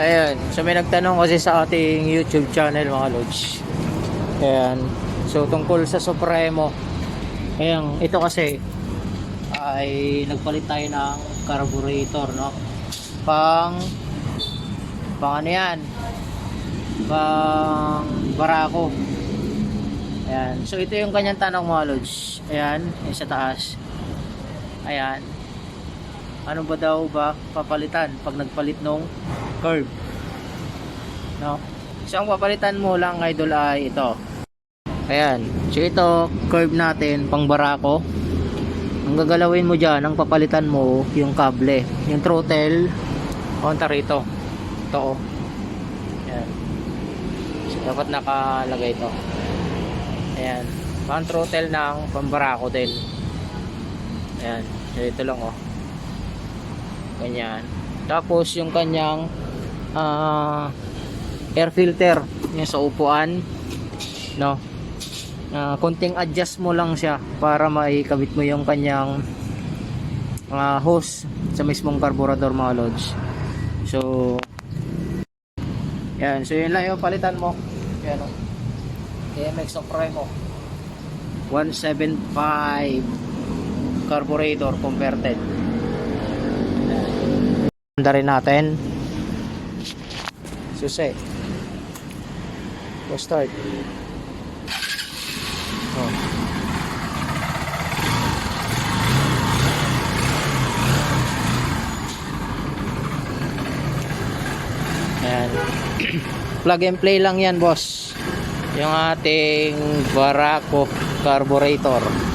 Ayun. So may nagtanong kasi sa ating YouTube channel mga lods. Ayan. So tungkol sa Supremo. Ayan. Ito kasi ay nagpalit tayo ng carburetor no. Pang pang ano yan? Pang barako. Ayan. So ito yung kanyang tanong mga lods. Ayan. Yung sa taas. Ayan. Ano ba daw ba papalitan pag nagpalit nung curve? No? So ang papalitan mo lang idol ay ito. Ayan. So ito curve natin pang barako. Ang gagalawin mo dyan, ang papalitan mo yung kable, yung throttle kontra rito. Ito oh. Ayan. So dapat nakalagay ito. Ayan. Pang throttle ng pambarako din. Ayan. So ito lang oh. Ganyan. Tapos yung kanyang ah, air filter yung sa upuan no? Ah, konting adjust mo lang siya para maikabit mo yung kanyang ah, hose sa mismong carburetor mga lods. So yan. So yun lang yung palitan mo. Yan o TMX Supremo 175 carburetor converted Handa rin natin. Susi. Go start. Oh. Ayan. Plug and play lang yan, boss. Yung ating Barako carburetor.